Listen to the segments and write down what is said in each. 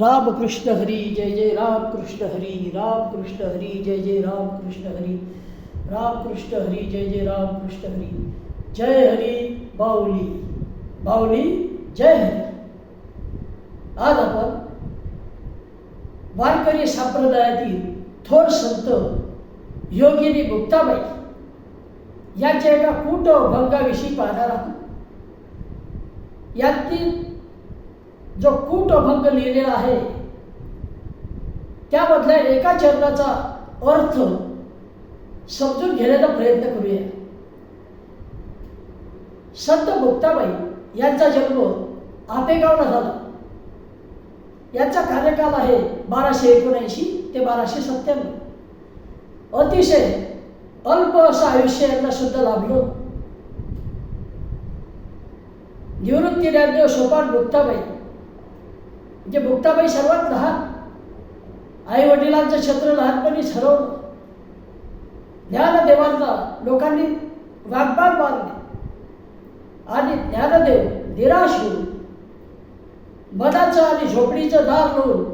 राम कृष्ण हरि जय जय राम कृष्ण हरि राम कृष्ण हरि जय जय राम कृष्ण हरी राम कृष्ण हरी जय जय राम कृष्ण हरी। जय हरी बाउली बाऊली जय हरी। आज आपण वारकरी संप्रदायातील थोर संत योगिनी मुक्ताबाई यांच्या एका कूट भंगाविषयी पाहणार आहोत. यातील जो कूट अभंग लिहिलेला आहे त्यामधल्या एका चरणाचा अर्थ समजून घेण्याचा प्रयत्न करूया. संत मुक्ताबाई यांचा जन्म आपेगावला झाला. यांचा कार्यकाल आहे बाराशे एकोणऐंशी ते बाराशे सत्त्याण्णव. अतिशय अल्प असं आयुष्य यांना सुद्धा लाभलं. निवृत्ती ज्ञानदेव सोपान मुक्ताबाई म्हणजे मुक्ताबाई सर्वात लहान. आई वडिलांचं छत्र लहानपणीच हरवलं ज्ञानदेवांना लोकांनी वागबाग मारले आणि ज्ञानदेव निराश होऊन मनाचं आणि झोपडीचं दार लावून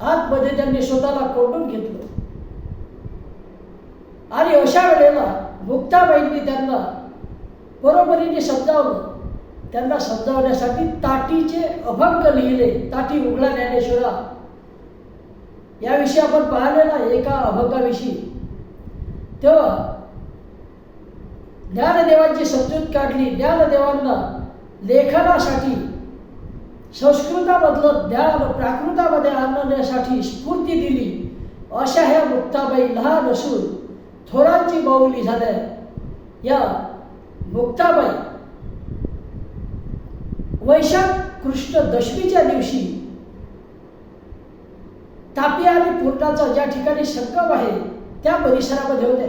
आतमध्ये त्यांनी स्वतःला कोटून घेतलं. आणि अशा वेळेला मुक्ताबाईंनी त्यांना बरोबरीने समजावलं. त्यांना समजावण्यासाठी ताटीचे अभंग लिहिले. ताटी उघडा ज्ञानेश्वरा. याविषयी आपण पाहिले ना एका अभंगाविषयी. तेव्हा ज्ञानदेवांची समजूत काढली. ज्ञानदेवांना लेखनासाठी संस्कृतामधलं ज्ञान प्राकृतामध्ये आणण्यासाठी स्फूर्ती दिली. अशा ह्या मुक्ताबाई लहान असून थोरांची बाहुली झाल्या. या मुक्ताबाई वैशाख कृष्ण दशमीच्या दिवशी तापी आणि पूर्णाचा ज्या ठिकाणी संगम आहे त्या परिसरामध्ये होते.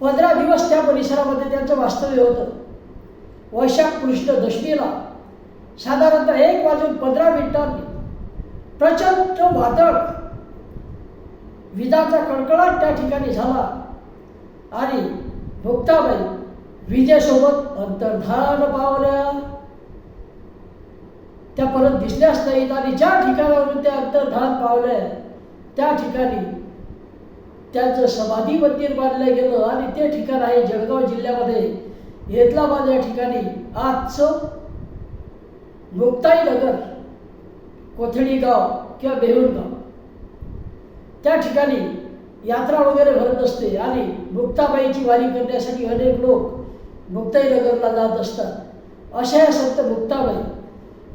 पंधरा दिवस त्या परिसरामध्ये त्यांचं वास्तव्य होतं. वैशाख कृष्ण दशमीला साधारणतः एक वाजून पंधरा मिनिटांनी प्रचंड वादळ विजाचा कडकडाट त्या ठिकाणी झाला आणि मुक्ताबाई विजेसोबत अंतर्धान पावल्या. त्या परत दिसल्याच नाहीत आणि ज्या ठिकाणावरून त्या अंतर्धान पावल्या त्या ठिकाणी त्यांचं समाधी मंदिर बांधलं गेलं आणि ते ठिकाण आहे जळगाव जिल्ह्यामध्ये. येतलाबाद या ठिकाणी आजचं मुक्ताई नगर कोथळी गाव किंवा बेहूर गाव त्या ठिकाणी यात्रा वगैरे भरत असते आणि मुक्ताबाईची वारी करण्यासाठी अनेक लोक मुक्ताई नगरला जात असतात. अशा या संत मुक्ताबाई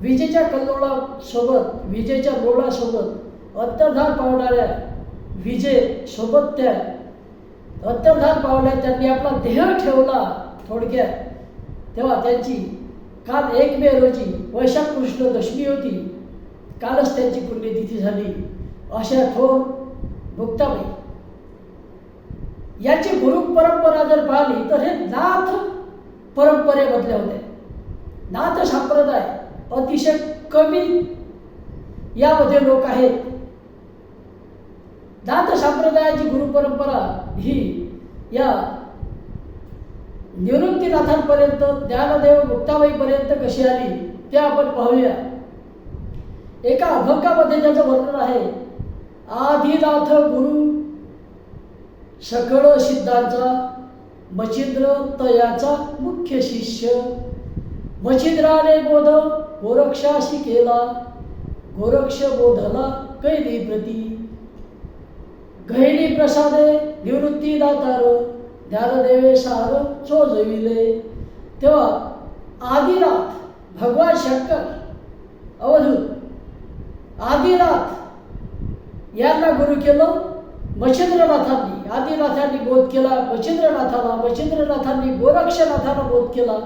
विजेच्या कल्लोळासोबत विजेच्या लोळासोबत अंतर्धान पावणाऱ्या विजे सोबत त्या अंतर्धान पावल्या त्यांनी आपला देह ठेवला थोडक्यात. तेव्हा त्यांची काल एक मे रोजी वैशाख कृष्ण दशमी होती. कालच त्यांची पुण्यतिथी झाली. अशा थोर मुक्ताबाई. याची गुरु परंपरा जर पाहिली तर हे नाथ परंपरेमधल्या होत्या. नाथ संप्रदाय. अतिशय कमी यामध्ये लोक आहेत. दात संप्रदायाची गुरु परंपरा ही या निवृत्तीनाथांपर्यंत ज्ञानदेव मुक्ताबाईपर्यंत कशी आली ते आपण पाहूया. एका अभंगामध्ये त्याचं वर्णन आहे आदिनाथ गुरु सकळ सिद्धांचा मचिंद्र तयाचा मुख्य शिष्य मचिंद्राने बोध गोरक्षाशी केला. गोरक्ष बोधला कैदी प्रती. गहिणी प्रसादे निवृत्ती दातार ज्ञानदेवे सार चोजविले. तेव्हा आदिनाथ भगवान शंकर अवधूत आदिनाथ यांना गुरु केलं मच्छिंद्रनाथांनी. आदिनाथांनी बोध केला मच्छिंद्रनाथाला मच्छिंद्रनाथांनी गोरक्षनाथाला बोध केला.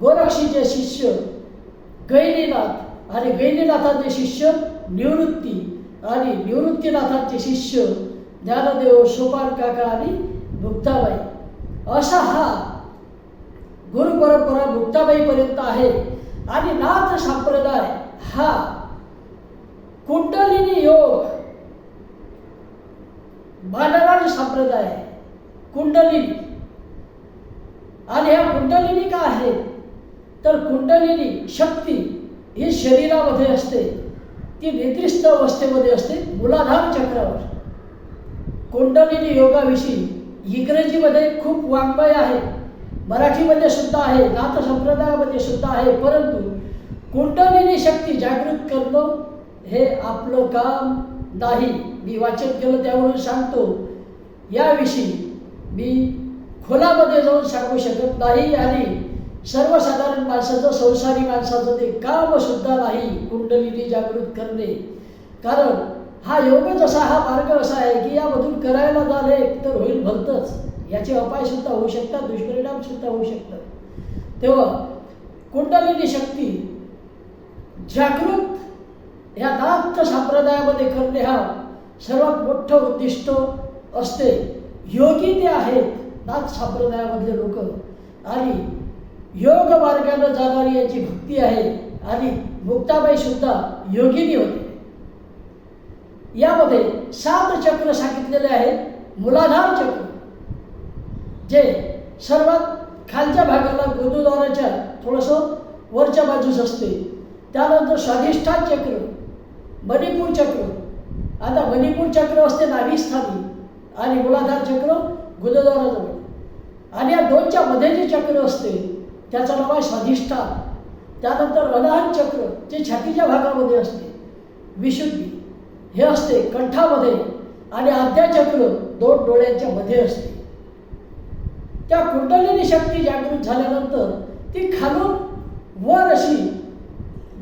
गोरक्षीचे शिष्य गैनीनाथ आणि गैनीनाथांचे शिष्य निवृत्ती आणि निवृत्तीनाथाचे शिष्य ज्ञानदेव सोपान काका आणि मुक्ताबाई. असा हा गुरु परंपरा मुक्ताबाईपर्यंत आहे आणि नाथ संप्रदाय हा कुंडलिनी योग मानवारी संप्रदाय कुंडलिनी. आणि ह्या कुंडलिनी का आहे तर कुंडलिनी शक्ती ही शरीरामध्ये असते. ती निद्रिस्त अवस्थेमध्ये असते मूलाधार चक्रावर. कुंडलिनी योगाविषयी इंग्रजीमध्ये खूप वाङ्मय आहे. मराठीमध्ये सुद्धा आहे नाथ संप्रदायामध्ये सुद्धा आहे परंतु कुंडलिनी शक्ती जागृत करणं हे आपलं काम नाही. मी वाचन केलं त्यावरून सांगतो. याविषयी मी खोलामध्ये जाऊन सांगू शकत नाही आणि सर्वसाधारण माणसाचं संसारी माणसाचं ते काम सुद्धा नाही कुंडलिनी जागृत करणे. कारण हा योगच असा हा मार्ग असा आहे की यामधून करायला झाले तर होईल भलतंच. याचे अपाय सुद्धा होऊ शकतात दुष्परिणाम सुद्धा होऊ शकतात. तेव्हा कुंडलिनी शक्ती जागृत ह्या नाथ संप्रदायामध्ये करणे हा सर्वात मोठं उद्दिष्ट असते. योगी ते आहेत नाथ संप्रदायामधले लोक. आणि योग मार्गानं जाणारी याची भक्ती आहे आणि मुक्ताबाई सुद्धा योगिनी होते. यामध्ये सात चक्र सांगितलेले आहेत मुलाधार चक्र जे सर्वात खालच्या भागाला गुरुद्वाराच्या थोडंसं वरच्या बाजूस असते. त्यानंतर स्वाधिष्ठान चक्र मणिपूर चक्र. आता मणिपूर चक्र असते नाभिस्थानी आणि मुलाधार चक्र गुरुद्वाराजवळ आणि या दोनच्या मध्ये जे चक्र असते त्याचं नाव आहे स्वाधिष्ठान. त्यानंतर अनाहत चक्र जे छातीच्या भागामध्ये असते विशुद्धी हे असते कंठामध्ये आणि आद्याचक्र दोन डोळ्यांच्या मध्ये असते. त्या कुंडलिनी शक्ती जागृत झाल्यानंतर ती खालून वर अशी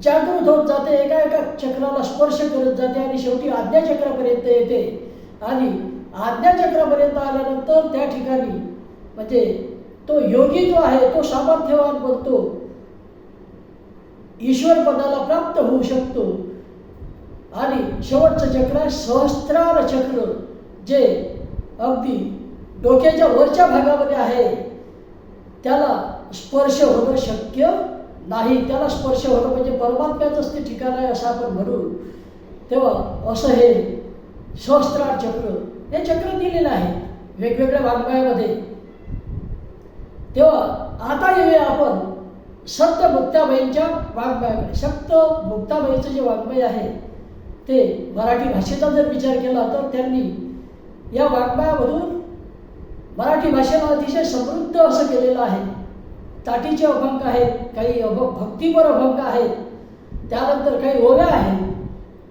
जागृत होत जाते एका एका चक्राला स्पर्श करत जाते आणि शेवटी आज्ञाचक्रापर्यंत येते. आणि आज्ञाचक्रापर्यंत आल्यानंतर त्या ठिकाणी म्हणजे तो योगी जो आहे तो सामर्थ्यवान बनतो. ईश्वर पदाला प्राप्त होऊ शकतो. आणि शेवटचं चक्र आहे सहस्त्रार चक्र जे अगदी डोक्याच्या वरच्या भागामध्ये आहे. त्याला स्पर्श होणं शक्य नाही. त्याला स्पर्श होणं म्हणजे परमात्म्याचंच ते ठिकाण आहे असं आपण म्हणू. तेव्हा असं हे सहस्त्रार चक्र हे चक्र दिलेलं आहे. वेगवेगळ्या वाङ्मयामध्ये. तेव्हा आता येऊया आपण सत्य मुक्ताबाईंच्या वाङ्मयाकडे. सत्य मुक्ताबाईचं जे वाङ्मय आहे ते मराठी भाषेचा जर विचार केला तर त्यांनी या वाङ्मयामधून मराठी भाषेला अतिशय समृद्ध असं केलेलं आहे. ताटीचे अभंग आहेत काही अभ भक्तीपर अभंग आहेत त्यानंतर काही ओव्या आहेत.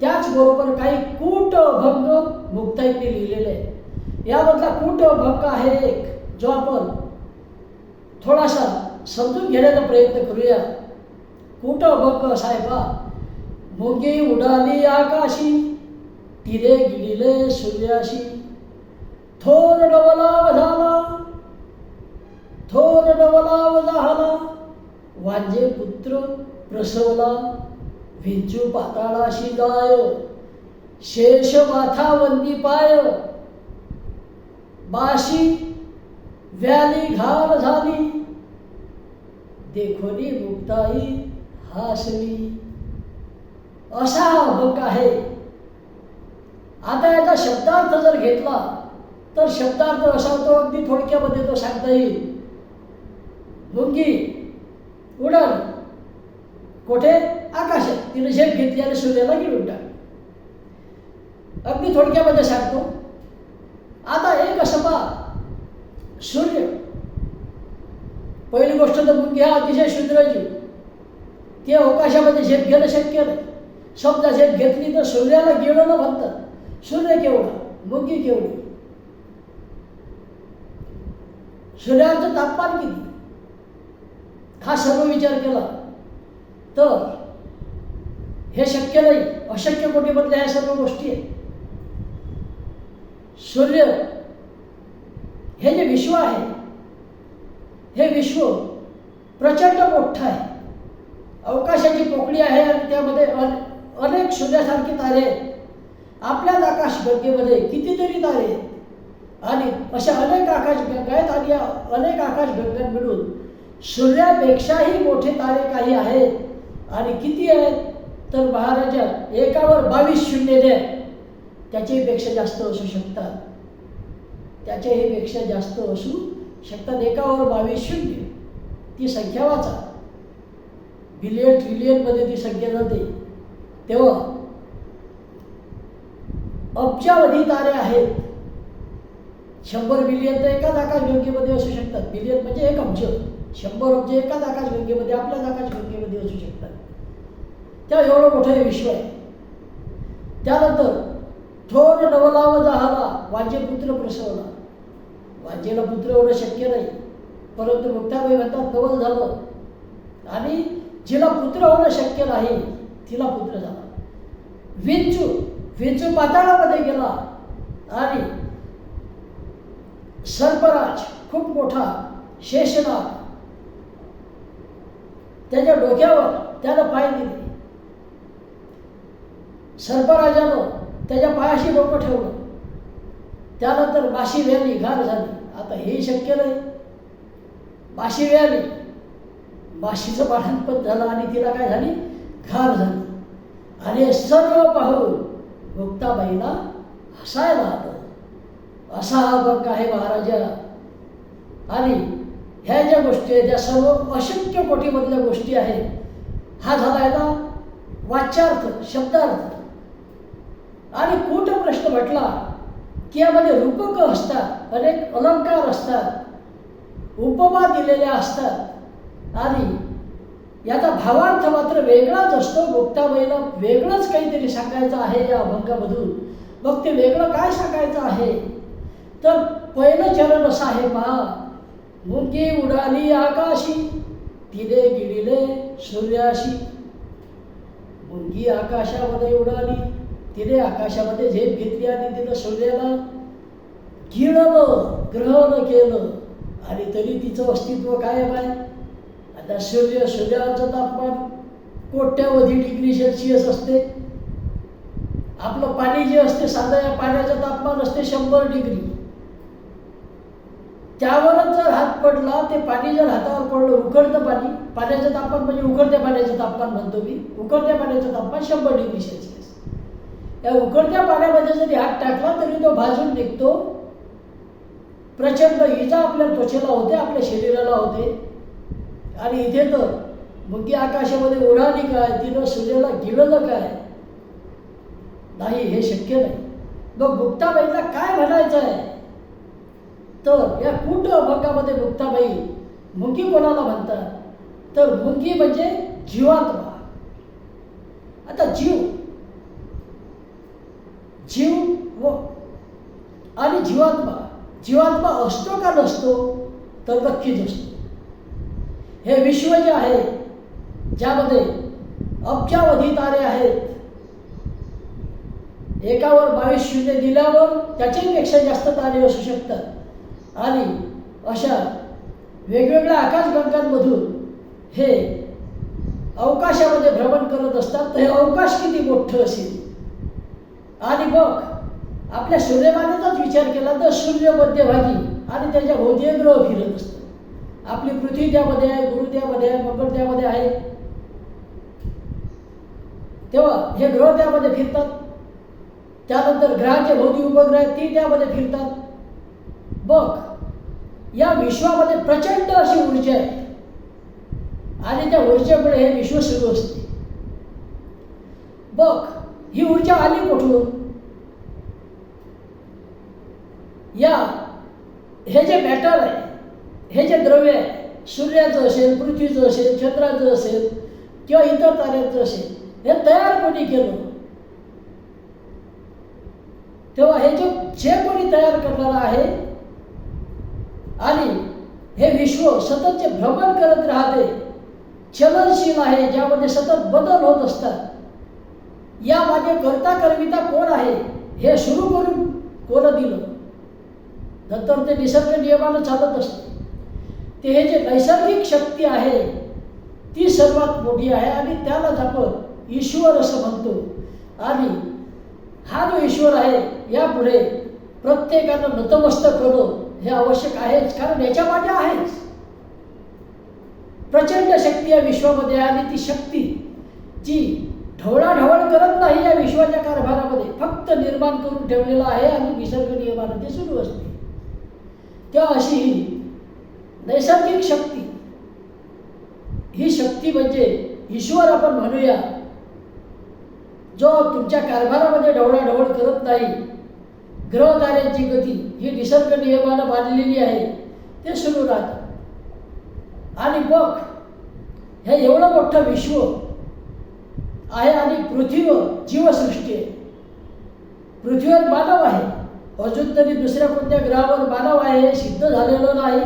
त्याचबरोबर काही कूट अभंग मुक्ताईंनी लिहिलेले आहे यामधला कूट अभंग आहे एक जो आपण थोडासा समजून घेण्याचा प्रयत्न करूया. कुठं बघ साहेबा? आहे मुंगी उडाली आकाशी तिरे गिडिले सूर्याशी. थोर डवलाव झाला थोर डवलाव झाला. वांजे पुत्र प्रसवला विंचू पाताळाशी जाय. शेष माथा वंदी पाय. बाशी व्याली घाल झाली. देखोनी मुक्ताई हासली. असा हा आहे. आता याचा शब्दार्थ जर घेतला, तर शब्दार्थ असा होतो, अगदी थोडक्यामध्ये तो सांगता येईल. मुंगी उडल कुठे? आकाशात. तिने झेप घेतली आणि सूर्याला गिळून टाकली. अगदी थोडक्यामध्ये सांगतो. आता एक असं पा सूर्य पहिली गोष्ट तर मुंगी हा अतिशय शूद्रजीव ते अवकाशामध्ये झेप घेणं शक्य नाही. समजा झेप घेतली तर सूर्याला गिळणं म्हणतात सूर्य केवढा? मुंगी केवढी? सूर्याचं तापमान किती? हा सर्व विचार केला. तर हे शक्य नाही. अशक्य कोटीमधल्या ह्या सर्व गोष्टी आहेत. सूर्य हे जे विश्व आहे हे विश्व प्रचंड मोठं आहे. अवकाशाची पोकळी आहे आणि त्यामध्ये अनेक सूर्यासारखे तारे आपल्याच आकाश गंगेमध्ये कितीतरी तारे आहेत. आणि अशा अनेक आकाश गंगा आहेत आणि या अनेक आकाश गंगा मिळून सूर्यापेक्षाही मोठे तारे काही आहेत. आणि किती आहेत? तर महाराजा एकावर बावीस शून्य द्या. त्याचीपेक्षा जास्त असू शकतात. त्याच्याही पेक्षा जास्त असू शकतात एकावर बावीस शून्य. ती संख्या वाचा. बिलियन ट्रिलियनमध्ये ती संख्या जाते. तेव्हा अब्जावधी तारे आहेत. शंभर बिलियन तर एकाच आकाशगंगेमध्ये असू शकतात. बिलियन म्हणजे एक अब्ज शंभर म्हणजे अब्ज एकाच आकाशगंगेमध्ये आपल्याच आकाशगंगेमध्ये असू शकतात. त्या एवढं मोठं हे विश्व आहे. त्यानंतर थोर नवलाव झाला वाजे पुत्र प्रसवला. वाजेला पुत्र होणं शक्य नाही. परंतु मुक्ताबाई म्हणतात नवल झालं. आणि जिला पुत्र होणं शक्य नाही तिला पुत्र झाला. विंचू विंचू पाताळामध्ये गेला. आणि सर्पराज खूप मोठा शेषनाग त्याच्या डोक्यावर त्याला पाय दिले. सर्पराजानं त्याच्या पायाशी डोकं ठेवलं. त्यानंतर बाशी व्याली घार झाली. आता हे शक्य नाही. बाशी व्याली बाशीचं बाळणपण झालं आणि तिला काय झाली? घार झाली. आणि सर्व पाहून मुक्ताबाईला हसायला आलं असा हा वर्ग आहे महाराजा आणि ह्या ज्या गोष्टी आहेत त्या सर्व अशक्य कोटीमधल्या गोष्टी आहेत हा झाला याला वाच्यार्थ शब्दार्थ. आणि कूट प्रश्न म्हटला की यामध्ये रूपक असतात अनेक अलंकार असतात उपमा दिलेल्या असतात. आणि याचा भावार्थ मात्र वेगळाच असतो. मुक्ताबाईला वेगळंच काहीतरी सांगायचं आहे या अभंगामधून. मग ते वेगळं काय सांगायचं आहे? तर पहिलं चरण असं आहे पहा मुंगी उडाली आकाशी तिने गिडिले सूर्याशी. मुंगी आकाशामध्ये उडाली तिने आकाशामध्ये झेप घेतली आणि तिनं सूर्याला गिळलं ग्रहण केलं. आणि तरी तिचं अस्तित्व कायम आहे. आता सूर्य सूर्याचं तापमान कोट्यावधी डिग्री सेल्सिअस असते. आपलं पाणी जे असते साधं या पाण्याचं तापमान असते शंभर डिग्री. त्यावरच जर हात पडला ते पाणी जर हातावर पडलं उकळतं पाणी. पाण्याचं तापमान म्हणजे उकळत्या पाण्याचं तापमान म्हणतो मी. उकळत्या पाण्याचं तापमान शंभर डिग्री सेल्सिअस. या उकडत्या पाण्यामध्ये जरी हात टाकला तरी तो भाजून निघतो. प्रचंड इजा आपल्या त्वचेला होते आपल्या शरीराला होते. आणि इथे तर मुगी आकाशामध्ये उडाली काय तिनं सूर्याला गिळलं काय? नाही हे शक्य नाही. मग मुक्ताबाईला काय म्हणायचं आहे तर या कुट अभंगामध्ये मुक्ताबाई मुंगी कोणाला म्हणतात? तर मुंगी म्हणजे जीवात्मा. आता जीव जीव व आणि जीवात्मा जीवात्मा असतो का नसतो तर नक्कीच असतो. हे विश्व जे आहे ज्यामध्ये अब्जावधी तारे आहेत एकावर बावीस शून्य दिल्यावर त्याच्यापेक्षा जास्त तारे असू शकतात. आणि अशा वेगवेगळ्या आकाशगंगांमधून हे अवकाशामध्ये भ्रमण करत असतात तर हे अवकाश किती मोठं असेल? आणि बघ आपल्या सूर्यमानाचाच विचार केला तर सूर्य मध्यभागी आणि त्याच्या भोवती ग्रह फिरत असतो. आपली पृथ्वी त्यामध्ये आहे गुरु त्यामध्ये आहे मंगळ त्यामध्ये आहे. तेव्हा हे ग्रह त्यामध्ये फिरतात. त्यानंतर ग्रहाचे भोवती उपग्रह ते ती त्यामध्ये फिरतात. बघ या विश्वामध्ये प्रचंड अशी ऊर्जा आहे. आणि त्या ऊर्जेमुळे हे विश्व सुरू असते. बघ ही ऊर्जा आली कुठून? या हे जे मॅटर आहे हे जे द्रव्य आहे सूर्याचं असेल पृथ्वीचं असेल चंद्राचं असेल किंवा इतर ताऱ्यांचं असेल हे तयार कोणी केलं? तेव्हा हे जे जे कोणी तयार करणार आहे आणि हे विश्व सतत जे भ्रमण करत राहते चलनशील आहे ज्यामध्ये सतत बदल होत असतात या मागे करता करविता कोण आहे? हे सुरू करून कोण दिलं? नंतर ते निसर्ग नियमानं चालत असते. ते हे जे नैसर्गिक शक्ती आहे ती सर्वात मोठी आहे आणि त्यालाच आपण ईश्वर असं म्हणतो. आणि हा जो ईश्वर आहे यापुढे प्रत्येकानं नतमस्तक होणं हे आवश्यक आहेच कारण याच्या मागे आहेच. प्रचंड शक्ती या विश्वामध्ये आहे आणि ती शक्ती जी ढवळाढवळ करत नाही या विश्वाच्या कारभारामध्ये. फक्त निर्माण करून ठेवलेला आहे आणि विसर्ग नियमानं ते सुरू असते. तेव्हा अशी ही नैसर्गिक शक्ती. ही शक्ती म्हणजे ईश्वर आपण म्हणूया जो तुमच्या कारभारामध्ये ढवळाढवळ करत नाही. ग्रहताऱ्यांची गती ही निसर्ग नियमानं बांधलेली आहे. ते सुरू राहतं. आणि बघ हे एवढं मोठं विश्व आहे आणि पृथ्वीवर जीवसृष्टी आहे. पृथ्वीवर मानव आहे. अजून तरी दुसऱ्या कोणत्या ग्रहावर मानव आहे हे सिद्ध झालेलं नाही.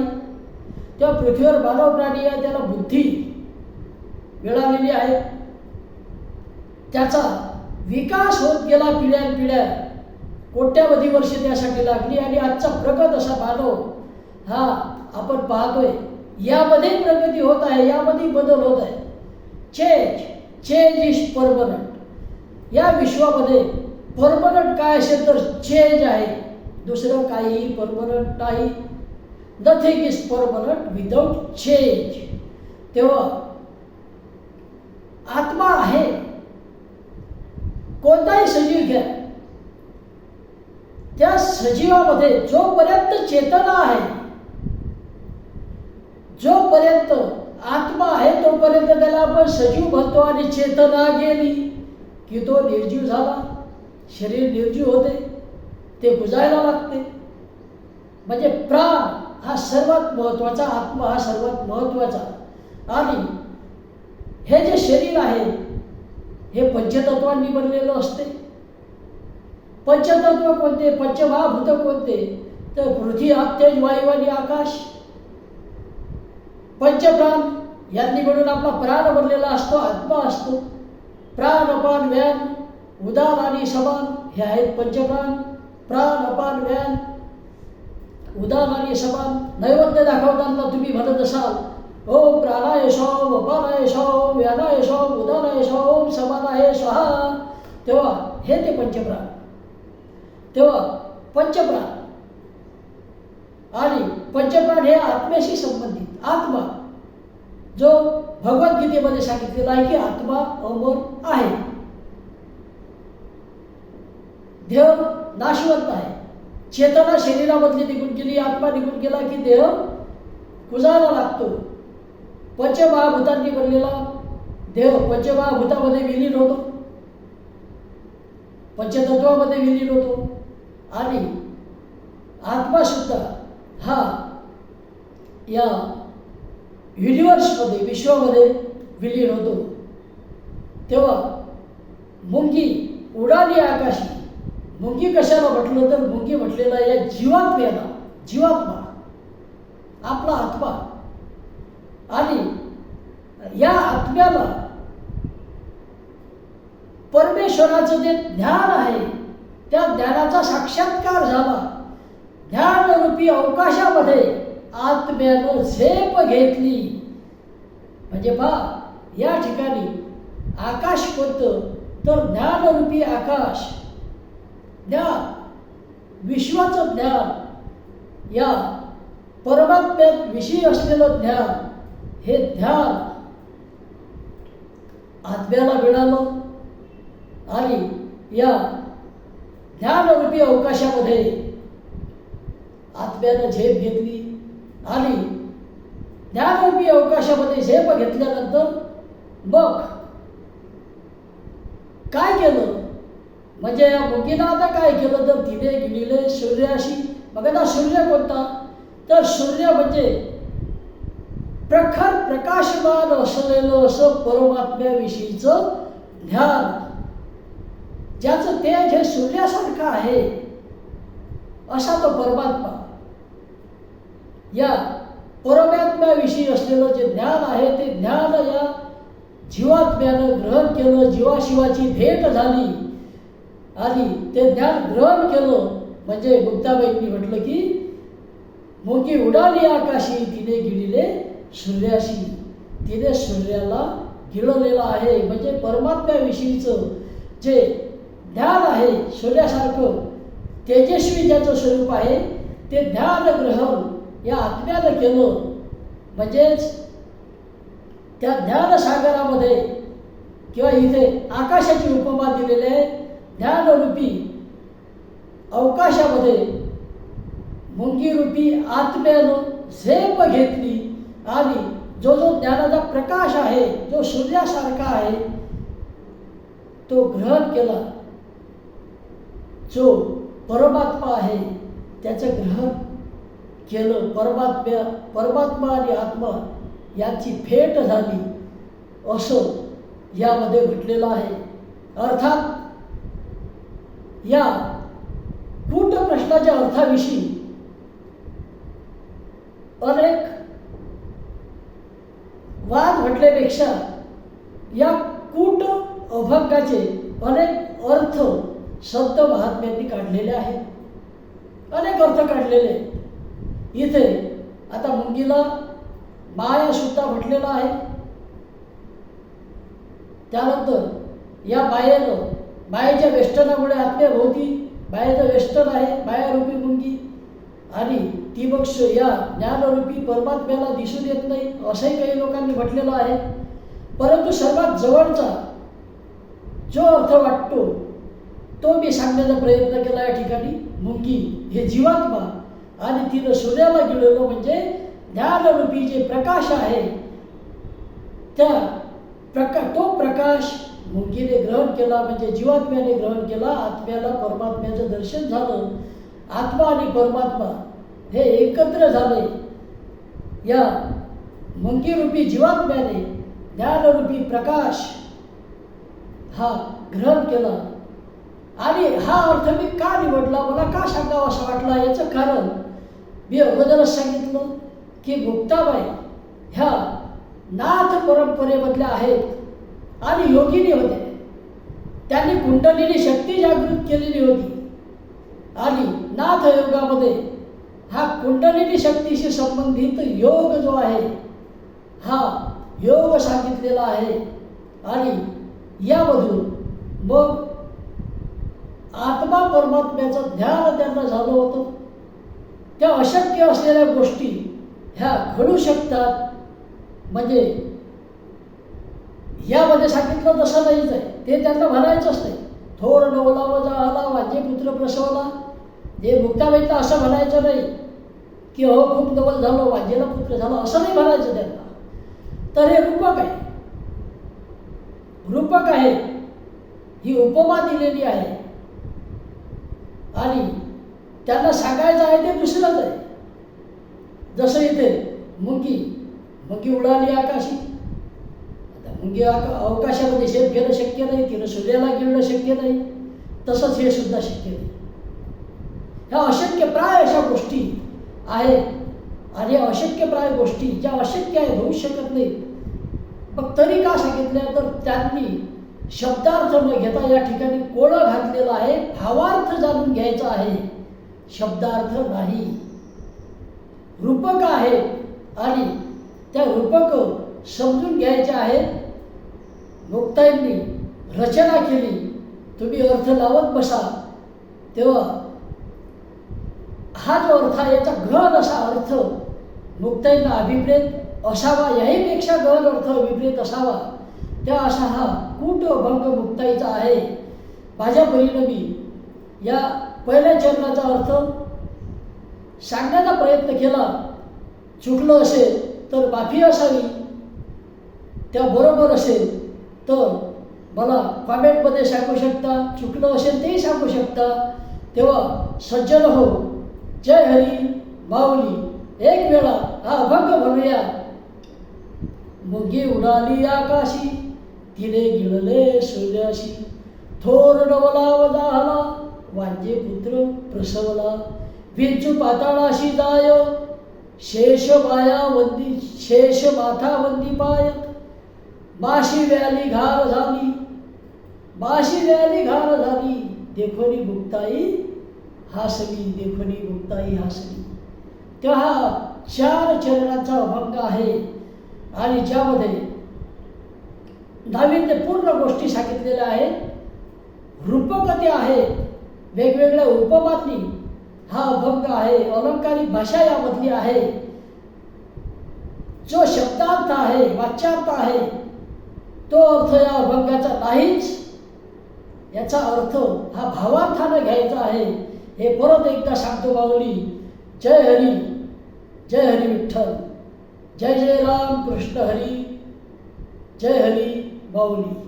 तेव्हा पृथ्वीवर मानव प्राणी आहे त्याला बुद्धी मिळालेली आहे. त्याचा विकास होत गेला पिढ्यान पिढ्या कोट्यावधी वर्ष त्यासाठी लागली आणि आजचा प्रगत असा मानव हा आपण पाहतोय. यामध्ये प्रगती होत आहे यामध्ये बदल होत आहे. चेंज. चेंज इज परमनंट या विश्वामध्ये परमनंट काय असेल तर चेंज आहे दुसरं काहीही परमनंट नाही. Nothing is permanent without change तेव्हा आत्मा आहे. कोणताही सजीव घ्या. त्या सजीवामध्ये जोपर्यंत चेतना आहे जोपर्यंत आत्मा आहे तोपर्यंत त्याला आपण सजीव म्हणतो आणि चेतना गेली की तो निर्जीव झाला. शरीर निर्जीव होते. ते बुजायला लागते. म्हणजे प्राण हा सर्वात महत्त्वाचा आत्मा हा सर्वात महत्त्वाचा आणि हे जे शरीर आहे हे पंचतत्वांनी बनलेलं असते. पंचतत्व कोणते? पंचमहाभूत कोणते? तर पृथ्वी आप तेज वायू आणि आकाश. पंचप्राण यांनी मिळून आपला प्राण बनलेला असतो आत्मा असतो. प्राण अपान व्यान उदान आणि समान हे आहेत पंचप्राण. प्राण अपान व्यान उदान आणि समान नैवेद्य दाखवताना तुम्ही म्हणत असाल ओम प्राणाय सोम अपानाय सोम व्यानाय सोम उदानाय सोम समानाय स्वाहा तेव्हा हे ते पंचप्राण. तेव्हा पंचप्राण आणि पंचप्राण हे आत्म्याशी संबंधित. आत्मा. जो भगवद्गीतेमध्ये सांगितलेला आहे की आत्मा अमर आहे. देह नाशवंत आहे. चेतना शरीरामधली निघून गेली आत्मा निघून गेला की देह कुजायला लागतो. पंचमहाभूतांनी बनलेला देह पंचमहाभूतामध्ये विलीन होतो. पंचतत्वामध्ये विलीन होतो. आणि आत्मा सुद्धा हा या युनिवर्समध्ये विश्वामध्ये विलीन होतो. तेव्हा मुंगी उडाली आकाशी. मुंगी कशाला म्हटलं तर मुंगी म्हटलेला या जीवात्म्याला जीवात्मा. आपला आत्मा. आणि या आत्म्याला परमेश्वराचं जे ज्ञान आहे त्या ज्ञानाचा साक्षात्कार झाला. ज्ञानरूपी अवकाशामध्ये आत्म्यानं झेप घेतली. म्हणजे बा या ठिकाणी आकाश कोणतं? तर ज्ञानरूपी आकाश. ज्ञान विश्वाचं ज्ञान. या परमात्म्यात विषयी असलेलं ज्ञान हे ध्यान आत्म्याला मिळालं आणि या ज्ञानरूपी अवकाशामध्ये आत्म्यानं झेप घेतली. आणि ज्ञानरूपी अवकाशामध्ये झेप घेतल्यानंतर मग काय केलं? म्हणजे या मुगीनं आता काय केलं? तर तिने गिळले सूर्याशी मग आता सूर्य कोणता? तर सूर्य म्हणजे प्रखर प्रकाशमान असलेलं असं परमात्म्याविषयीचं ध्यान ज्याचं तेज हे सूर्यासारखं आहे असा तो परमात्मा. या परमात्म्याविषयी असलेलं जे ज्ञान आहे ते ज्ञान या जीवात्म्यानं ग्रहण केलं जीवाशिवाची भेट झाली. आणि ते ज्ञान ग्रहण केलं म्हणजे गुप्ताबाईंनी म्हटलं की मुंगी उडाली आकाशी तिने गिळले सूर्याशी. तिने सूर्याला गिळलेलं आहे. म्हणजे परमात्म्याविषयीचं जे ज्ञान आहे सूर्यासारखं तेजस्वी ज्याचं स्वरूप आहे ते ज्ञान ग्रहण या आत्म्यानं केलं म्हणजेच त्या ज्ञानसागरामध्ये किंवा इथे आकाशाची उपमा दिलेले ज्ञानरूपी अवकाशामध्ये मुंगीरूपी आत्म्यानं झेप घेतली आणि जो जो ज्ञानाचा प्रकाश आहे जो सूर्यासारखा आहे तो ग्रहण केला. जो परमात्मा आहे त्याचं ग्रहण केलं परमात्म्या परमात्मा आणि आत्मा यांची भेट झाली असं यामध्ये म्हटलेलं आहे. अर्थात या कूट प्रश्नाच्या अर्थाविषयी अनेक वाद म्हटल्यापेक्षा या कूट अभंगाचे अनेक अर्थ संत महात्म्यांनी काढलेले आहेत. अनेक अर्थ काढलेले आहेत. इथे आता मुंगीला बाय सुद्धा म्हटलेला आहे. त्यानंतर या बायेनं बायेच्या वेष्टनामुळे आत्म्याभोवती बायेचं वेष्टन आहे बायारूपी मुंगी आणि ती मग या ज्ञानरूपी परमात्म्याला दिसून येत नाही असंही काही लोकांनी म्हटलेलं आहे. परंतु सर्वात जवळचा जो अर्थ वाटतो तो मी सांगण्याचा प्रयत्न केला या ठिकाणी मुंगी हे जीवात्मा आणि तिनं सूर्याला गेलेलो म्हणजे ज्ञानरूपी जे प्रकाश आहे त्या प्रका तो प्रकाश मुलगीने ग्रहण केला म्हणजे जीवात्म्याने ग्रहण केला आत्म्याला परमात्म्याचं दर्शन झालं. आत्मा आणि परमात्मा हे एकत्र झाले. या मुंगीरूपी जीवात्म्याने ज्ञानरूपी प्रकाश हा ग्रहण केला. आणि हा अर्थ मी का निवडला? मला का सांगावा असं वाटला? याचं कारण मी अगोदरच सांगितलं की मुक्ताबाई ह्या नाथ परंपरेमधल्या आहेत आणि योगिनी होते त्यांनी कुंडलीनी शक्ती जागृत केलेली होती. आणि नाथ योगामध्ये हा कुंडलिनी शक्तीशी संबंधित योग जो आहे हा योग सांगितलेला आहे. आणि यामधून मग आत्मा परमात्म्याचं ध्यान त्यांना झालं होतं. त्या अशक्य असलेल्या गोष्टी ह्या घडू शकतात. म्हणजे यामध्ये सांगितलं तसं नाहीच आहे. ते त्यांना म्हणायचंच नाही. थोर डोला वजा आला वाजे पुत्र प्रसवला. जे मुक्ताबाईंना असं म्हणायचं नाही की हो खूप डबल झालं वाजेला पुत्र झालं असं नाही म्हणायचं त्यांना. तर हे रूपक आहे. रूपक आहे. ही उपमा दिलेली आहे. आणि त्यांना सांगायचं आहे ते दुसरंच आहे. जसं इथे मुंगी मुंगी उडाली आकाशी. आता मुंगी आका अवकाशामध्ये शेत घेणं शक्य नाही तिनं सूर्याला गिळणं शक्य नाही. तसंच हे सुद्धा शक्य नाही. ह्या अशक्य प्राय अशा गोष्टी आहेत. आणि अशक्य प्राय गोष्टी ज्या अशक्य आहेत होऊ शकत नाहीत. मग तरी का सांगितल्या? तर त्यांनी शब्दार्थ न घेता या ठिकाणी कोळं घातलेला आहे भावार्थ जाणून घ्यायचा आहे. शब्दार्थ नाही. रूपक आहे आणि त्या रूपक समजून घ्यायच्या आहेत. मुक्ताईंनी रचना केली. तुम्ही अर्थ लावत बसा. तेव्हा हा जो अर्थ आहे याचा गहन असा अर्थ मुक्ताईंना अभिप्रेत असावा. याहीपेक्षा गहन अर्थ अभिप्रेत असावा. त्या असा हा कूटभंग मुक्ताईचा आहे. माझ्या बहिणं मी या पहिल्या चरणाचा अर्थ सांगण्याचा प्रयत्न केला चुकलं असेल तर माफी असावी त्या बरोबर असेल तर मला कॉमेंटमध्ये सांगू शकता चुकलं असेल तेही सांगू शकता. तेव्हा सज्जन हो जय हरी माऊली एक वेळा हा अभंग म्हणूया. मुगी उडाली आकाशी तिने गिळले सूर्याशी. थोर डवला आला वांजे पुत्र प्रसवला. विंचू पाताळाशी जाय. शेष माया वंदी शेष माथा वंदी पाय. माशी व्याली घार झाली. माशी व्याली घार झाली. देखोनी मुक्ताई हासली. देखोनी मुक्ताई हासली. तेव्हा हा चार चरणाचा अभंग आहे. आणि ज्यामध्ये नाविन्यपूर्ण गोष्टी सांगितलेल्या आहेत. रूपकते आहेत वेगवेगळ्या उपमातली हा अभंग आहे अलंकारिक भाषा यामधली आहे. जो शब्दार्थ आहे वाच्यार्थ आहे तो अर्थ या अभंगाचा नाहीच. याचा अर्थ हा भावार्थानं घ्यायचा आहे. हे परत एकदा सांगतो बावली. जय हरी जय हरी विठ्ठल. जय जय राम कृष्ण हरी. जय हरी माऊली